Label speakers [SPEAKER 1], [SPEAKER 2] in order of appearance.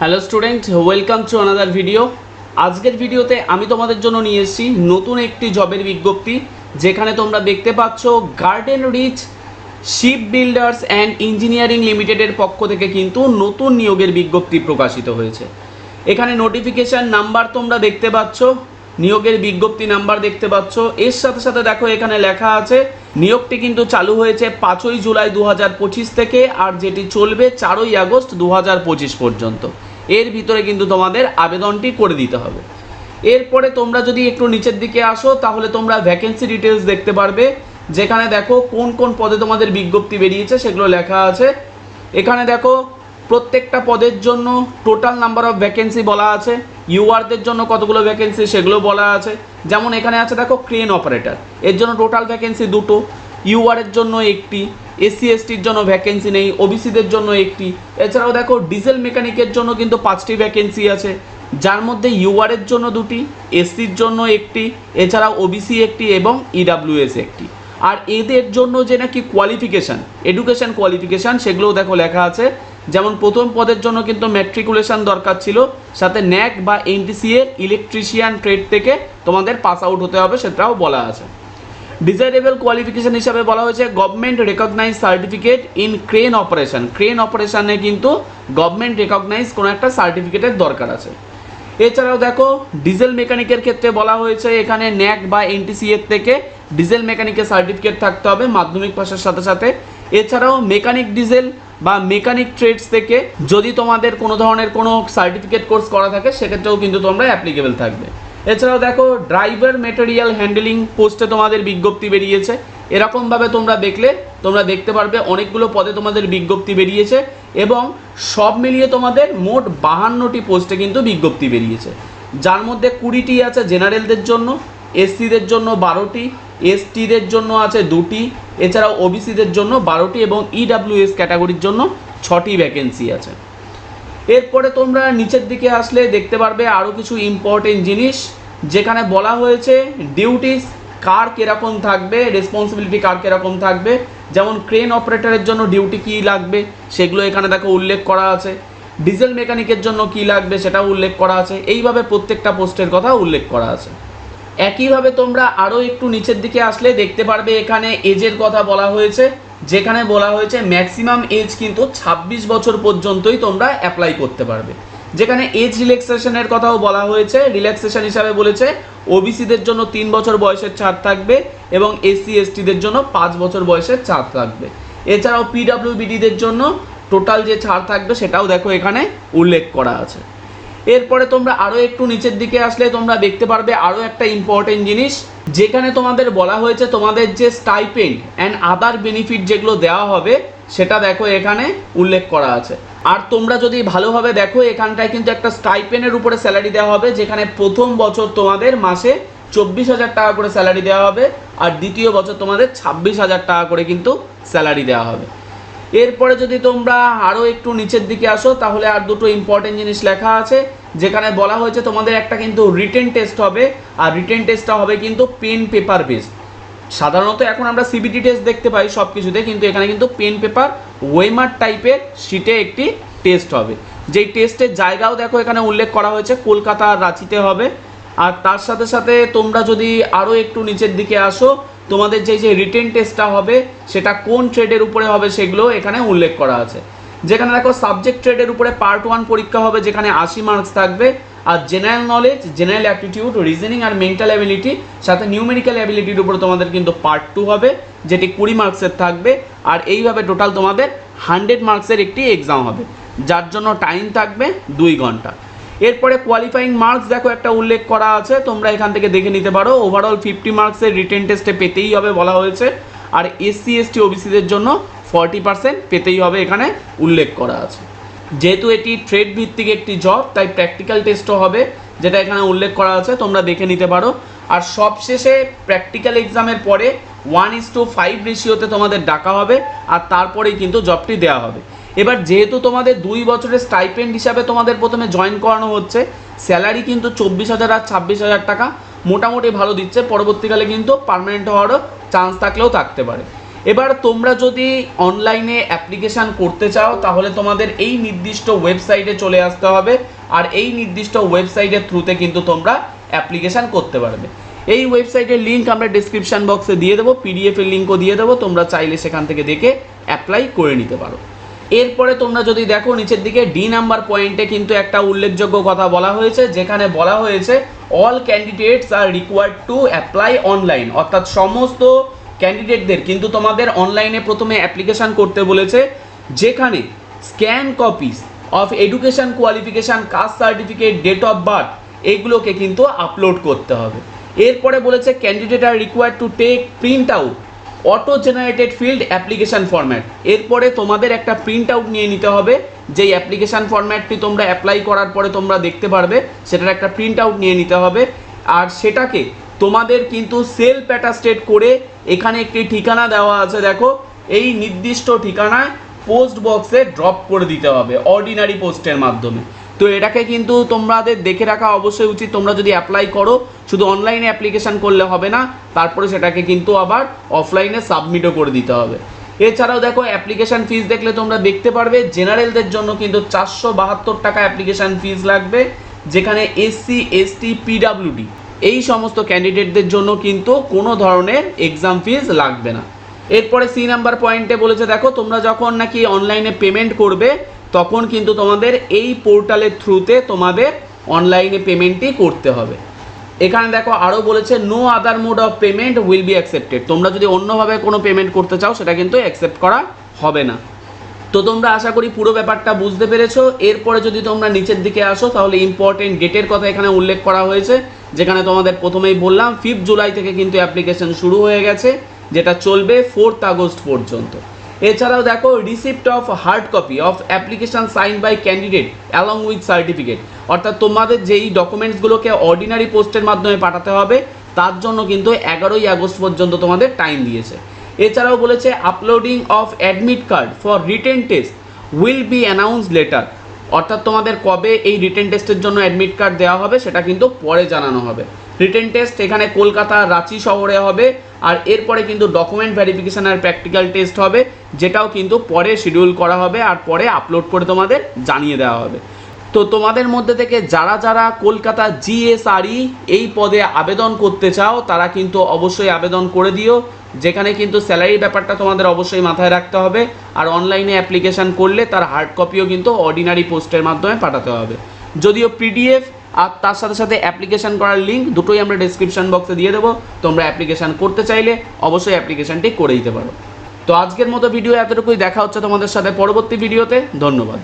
[SPEAKER 1] Hello student, welcome to another video আজকের ভিডিওতে আমি তোমাদের জন্য নিয়ে এসেছি নতুন একটি জবের বিজ্ঞপ্তি, যেখানে তোমরা দেখতে পাচ্ছ garden reach ship builders and engineering লিমিটেডের পক্ষ থেকে কিন্তু নতুন নিয়োগের বিজ্ঞপ্তি প্রকাশিত হয়েছে। এখানে নোটিফিকেশান নাম্বার তোমরা দেখতে পাচ্ছ, নিয়োগের বিজ্ঞপ্তি নাম্বার দেখতে পাচ্ছ। এর সাথে সাথে দেখো এখানে লেখা আছে, নিয়োগটি কিন্তু চালু হয়েছে পাঁচই জুলাই দু হাজার পঁচিশ থেকে আর যেটি চলবে চারই আগস্ট দু হাজার পঁচিশ পর্যন্ত। এর ভিতরে কিন্তু তোমাদের আবেদনটি করে দিতে হবে। এরপরে তোমরা যদি একটু নিচের দিকে আসো, তাহলে তোমরা ভ্যাকেন্সি ডিটেলস দেখতে পারবে। যেখানে দেখো কোন কোন পদে তোমাদের বিজ্ঞপ্তি বেরিয়েছে, সেগুলো লেখা আছে। এখানে দেখো, প্রত্যেকটা পদের জন্য টোটাল নাম্বার অফ ভ্যাকেন্সি বলা আছে। ইউআরদের জন্য কতগুলো ভ্যাকেন্সি সেগুলো বলা আছে। যেমন এখানে আছে দেখো ক্রেন অপারেটর এর জন্য টোটাল ভ্যাকেন্সি দুটো। ইউআর এর জন্য একটি এসসি এসটির জন্য ভ্যাকেন্সি নেই ওবিসিদের জন্য একটি। এছাড়াও দেখো ডিজেল মেকানিকের জন্য কিন্তু পাঁচটি ভ্যাকেন্সি আছে। যার মধ্যে ইউআর এর জন্য দুটি এসসির জন্য একটি, এছাড়াও ওবিসি একটি এবং ইডাব্লিউএস একটি। আর এদের জন্য যে নাকি কোয়ালিফিকেশান এডুকেশন কোয়ালিফিকেশান সেগুলোও দেখো লেখা আছে। যেমন প্রথম পদের জন্য কিন্তু ম্যাট্রিকুলেশন দরকার ছিল, সাথে ন্যাক বা এনটিসি এর ইলেকট্রিশিয়ান ট্রেড থেকে তোমাদের পাস আউট হতে হবে, সেটাও বলা আছে। ডিজাইরেবল কোয়ালিফিকেশন হিসাবে বলা হয়েছে government recognise certificate in crane operation crane অপারেশনে কিন্তু গভর্নমেন্ট রেকগনাইজ কোনো একটা সার্টিফিকেটের দরকার আছে। এছাড়াও দেখো ডিজেল মেকানিকের ক্ষেত্রে বলা হয়েছে, এখানে ন্যাক বা এনটিসি এর থেকে ডিজেল মেকানিকের সার্টিফিকেট থাকতে হবে মাধ্যমিক পাশের সাথে সাথে। এছাড়াও মেকানিক ডিজেল বা মেকানিক ট্রেডস থেকে যদি তোমাদের কোনো ধরনের কোনো সার্টিফিকেট কোর্স করা থাকে, সেক্ষেত্রেও কিন্তু তোমরা অ্যাপ্লিকেবল থাকবে। এছাড়াও দেখো ড্রাইভার মেটেরিয়াল হ্যান্ডেলিং পোস্টে তোমাদের বিজ্ঞপ্তি বেরিয়েছে। এরকমভাবে তোমরা দেখলে, তোমরা দেখতে পারবে অনেকগুলো পদে তোমাদের বিজ্ঞপ্তি বেরিয়েছে এবং সব মিলিয়ে তোমাদের মোট বাহান্নটি পোস্টে কিন্তু বিজ্ঞপ্তি বেরিয়েছে। যার মধ্যে কুড়িটি আছে জেনারেলদের জন্য, এসসিদের জন্য বারোটি, এসটিদের জন্য আছে দুটি, এছাড়াও ওবিসিদের জন্য বারোটি এবং ইডাব্লিউএস ক্যাটাগরির জন্য ছটি ভ্যাকেন্সি আছে। এরপরে তোমরা নিচের দিকে আসলে দেখতে পারবে আরও কিছু ইম্পর্টেন্ট জিনিস, যেখানে বলা হয়েছে ডিউটিস কার কীরকম থাকবে রেসপন্সিবিলিটি কার কীরকম থাকবে, যেমন ক্রেন অপারেটরের জন্য ডিউটি কী লাগবে, সেগুলো এখানে দেখো উল্লেখ করা আছে ডিজেল মেকানিকের জন্য কী লাগবে সেটাও উল্লেখ করা আছে, এইভাবে প্রত্যেকটা পোস্টের কথা উল্লেখ করা আছে। একইভাবে তোমরা আরও একটু নিচের দিকে আসলে দেখতে পারবে এখানে এজের কথা বলা হয়েছে যেখানে বলা হয়েছে ম্যাক্সিমাম এজ কিন্তু ২৬ বছর পর্যন্তই তোমরা অ্যাপ্লাই করতে পারবে। যেখানে এজ রিল্যাক্সেশনের কথাও বলা হয়েছে রিল্যাক্সেশন হিসাবে বলেছে ওবিসিদের জন্য তিন বছর বয়সের ছাড় থাকবে এবং এসসি এসটিদের জন্য পাঁচ বছর বয়সের ছাড় থাকবে। এছাড়াও পিডাব্লিউবিডিদের জন্য টোটাল যে ছাড় থাকবে সেটাও দেখো এখানে উল্লেখ করা আছে। এরপরে তোমরা আরও একটু নিচের দিকে আসলে তোমরা দেখতে পারবে আরও একটা ইম্পর্টেন্ট জিনিস, যেখানে তোমাদের বলা হয়েছে তোমাদের যে স্টাইপেন্ড অ্যান্ড আদার বেনিফিট যেগুলো দেওয়া হবে, সেটা দেখো এখানে উল্লেখ করা আছে। আর তোমরা যদি ভালোভাবে দেখো, এখানটায় কিন্তু একটা স্টাইপেনের উপরে স্যালারি দেওয়া হবে, যেখানে প্রথম বছর তোমাদের মাসে চব্বিশ হাজার টাকা করে স্যালারি দেওয়া হবে, আর দ্বিতীয় বছর তোমাদের ছাব্বিশ হাজার টাকা করে কিন্তু স্যালারি দেওয়া হবে। এরপরে যদি তোমরা আরও একটু নিচের দিকে আসো, তাহলে আর দুটো ইম্পর্টেন্ট জিনিস লেখা আছে। যেখানে বলা হয়েছে তোমাদের একটা কিন্তু রিটেন টেস্ট হবে, আর রিটেন টেস্টটা হবে কিন্তু পেন পেপার বেসড সাধারণত এখন আমরা সিবিটি টেস্ট দেখতে পাই সব কিছুতে কিন্তু এখানে কিন্তু পেন পেপার ওয়েমার টাইপের শিটে একটি টেস্ট হবে। যেই টেস্টের জায়গাও দেখো এখানে উল্লেখ করা হয়েছে, কলকাতা আর রাঁচিতে হবে। আর তার সাথে সাথে তোমরা যদি আরও একটু নিচের দিকে আসো, তোমাদের যে যে রিটেন টেস্টটা হবে, সেটা কোন ট্রেডের উপরে হবে সেগুলো এখানে উল্লেখ করা আছে। যেখানে দেখো সাবজেক্ট ট্রেডের উপরে পার্ট ওয়ান পরীক্ষা হবে, যেখানে আশি মার্কস থাকবে। আর general knowledge general aptitude reasoning আর মেন্টাল অ্যাবিলিটি সাথে নিউমেরিক্যাল অ্যাবিলিটির উপরে তোমাদের কিন্তু পার্ট টু হবে, যেটি কুড়ি মার্কসের থাকবে। আর এইভাবে টোটাল তোমাদের হান্ড্রেড মার্কসের একটি এক্সাম হবে। যার জন্য টাইম থাকবে দুই ঘণ্টা। এরপরে কোয়ালিফাইং মার্কস দেখো একটা উল্লেখ করা আছে, তোমরা এখান থেকে দেখে নিতে পারো। ওভারঅল ফিফটি মার্কসের রিটেন টেস্টে পেতেই হবে বলা হয়েছে। আর এসসি এসটি ওবিসিদের জন্য ফর্টি পার্সেন্ট পেতেই হবে এখানে উল্লেখ করা আছে। যেহেতু এটি ট্রেড ভিত্তিক একটি জব তাই প্র্যাকটিক্যাল টেস্টও হবে, যেটা এখানে উল্লেখ করা আছে, তোমরা দেখে নিতে পারো। আর সবশেষে প্র্যাকটিক্যাল এক্সামের পরে ওয়ান ইস টু ফাইভ রেশিওতে তোমাদের ডাকা হবে, আর তারপরেই কিন্তু জবটি দেওয়া হবে। এবার যেহেতু তোমাদের দুই বছরের স্টাইপেন্ড হিসাবে তোমাদের প্রথমে জয়েন করানো হচ্ছে স্যালারি কিন্তু চব্বিশ হাজার আর ছাব্বিশ হাজার টাকা, মোটামুটি ভালো দিচ্ছে, পরবর্তীকালে কিন্তু পার্মানেন্ট হওয়ারও চান্স থাকলেও থাকতে পারে। এবার তোমরা যদি অনলাইনে অ্যাপ্লিকেশান করতে চাও, তাহলে তোমাদের এই নির্দিষ্ট ওয়েবসাইটে চলে আসতে হবে। আর এই নির্দিষ্ট ওয়েবসাইটের থ্রুতে কিন্তু তোমরা অ্যাপ্লিকেশান করতে পারবে। এই ওয়েবসাইটের লিঙ্ক আমরা ডিসক্রিপশন বক্সে দিয়ে দেবো পিডিএফ এর লিঙ্কও দিয়ে দেবো। তোমরা চাইলে সেখান থেকে দেখে অ্যাপ্লাই করে নিতে পারো। এরপরে তোমরা যদি দেখো, নিচের দিকে ডি নাম্বার পয়েন্টে কিন্তু একটা উল্লেখযোগ্য কথা বলা হয়েছে, যেখানে বলা হয়েছে all candidates are required to apply online অর্থাৎ সমস্ত ক্যান্ডিডেটদের কিন্তু তোমাদের অনলাইনে প্রথমে অ্যাপ্লিকেশান করতে বলেছে, যেখানে scan copies of education qualification caste certificate date of birth এগুলোকে কিন্তু আপলোড করতে হবে। এরপরে বলেছে candidate are required to take print out auto generated field application format এরপরে তোমাদের একটা প্রিন্ট আউট নিয়ে নিতে হবে, যেই অ্যাপ্লিকেশান ফর্ম্যাটটি তোমরা অ্যাপ্লাই করার পরে তোমরা দেখতে পারবে, সেটার একটা প্রিন্ট আউট নিয়ে নিতে হবে। আর সেটাকে তোমাদের কিন্তু সেলফ অ্যাটাস্টেড করে এখানে একটি ঠিকানা দেওয়া আছে, দেখো। এই নির্দিষ্ট ঠিকানায় পোস্ট বক্সে ড্রপ করে দিতে হবে অর্ডিনারি পোস্টের মাধ্যমে। তো এটাকে কিন্তু তোমাদের দেখে রাখা অবশ্যই উচিত। তোমরা যদি অ্যাপ্লাই করো, শুধু অনলাইনে অ্যাপ্লিকেশান করলে হবে না, তারপরে সেটাকে কিন্তু আবার অফলাইনে সাবমিটও করে দিতে হবে। এছাড়াও দেখো অ্যাপ্লিকেশান ফিস দেখলে তোমরা দেখতে পারবে জেনারেলদের জন্য কিন্তু চারশো বাহাত্তর টাকা অ্যাপ্লিকেশান ফিস লাগবে, যেখানে এসসি এসটি পিডাব্লিউডি এই সমস্ত ক্যান্ডিডেটদের জন্য কিন্তু কোনো ধরনের এক্সাম ফিজ লাগবে না। এরপরে সি নাম্বার পয়েন্টে বলেছে, দেখো, তোমরা যখন নাকি অনলাইনে পেমেন্ট করবে, তখন কিন্তু তোমাদের এই পোর্টালের থ্রুতে তোমাদের অনলাইনে পেমেন্টই করতে হবে। এখানে দেখো আরও বলেছে no other mode of payment will be accepted তোমরা যদি অন্যভাবে কোনো পেমেন্ট করতে চাও, সেটা কিন্তু অ্যাকসেপ্ট করা হবে না। তো তোমরা আশা করি পুরো ব্যাপারটা বুঝতে পেরেছ। এরপরে যদি তোমরা নিচের দিকে আসো, তাহলে ইম্পর্টেন্ট ডেটের কথা এখানে উল্লেখ করা হয়েছে। যেখানে তোমাদের প্রথমেই বললাম ফিফথ জুলাই থেকে কিন্তু অ্যাপ্লিকেশন শুরু হয়ে গেছে, যেটা চলবে ফোর্থ আগস্ট পর্যন্ত। এছাড়াও দেখো receipt of hard copy of application sign by candidate along with certificate অর্থাৎ তোমাদের যেই ডকুমেন্টসগুলোকে অর্ডিনারি পোস্টের মাধ্যমে পাঠাতে হবে, তার জন্য কিন্তু এগারোই আগস্ট পর্যন্ত তোমাদের টাইম দিয়েছে। এছাড়াও বলেছে uploading of admit card for written test will be announce later অর্থাৎ তোমাদের কবে এই রিটেন টেস্টের জন্য অ্যাডমিট কার্ড দেওয়া হবে সেটা কিন্তু পরে জানানো হবে। রিটেন টেস্ট এখানে কলকাতা, রাঁচি শহরে হবে আর এরপরে কিন্তু ডকুমেন্ট ভেরিফিকেশন আর প্র্যাকটিক্যাল টেস্ট হবে, যেটাও কিন্তু পরে শিডিউল করা হবে আর পরে আপলোড করে তোমাদের জানিয়ে দেওয়া হবে। তো তোমাদের মধ্যে থেকে যারা যারা কলকাতা জিএসআরই এই পদে আবেদন করতে চাও, তারা কিন্তু অবশ্যই আবেদন করে দিও। যেখানে কিন্তু স্যালারির ব্যাপারটা তোমাদের অবশ্যই মাথায় রাখতে হবে। আর অনলাইনে অ্যাপ্লিকেশান করলে তার হার্ড কপিও কিন্তু অর্ডিনারি পোস্টের মাধ্যমে পাঠাতে হবে। যদিও পিডিএফ আর তার সাথে সাথে অ্যাপ্লিকেশান করার লিঙ্ক দুটোই আমরা ডিসক্রিপশন বক্সে দিয়ে দেবো। তোমরা অ্যাপ্লিকেশান করতে চাইলে অবশ্যই অ্যাপ্লিকেশানটি করে দিতে পারো। তো আজকের মতো ভিডিও এতটুকুই। দেখা হচ্ছে তোমাদের সাথে পরবর্তী ভিডিওতে ধন্যবাদ।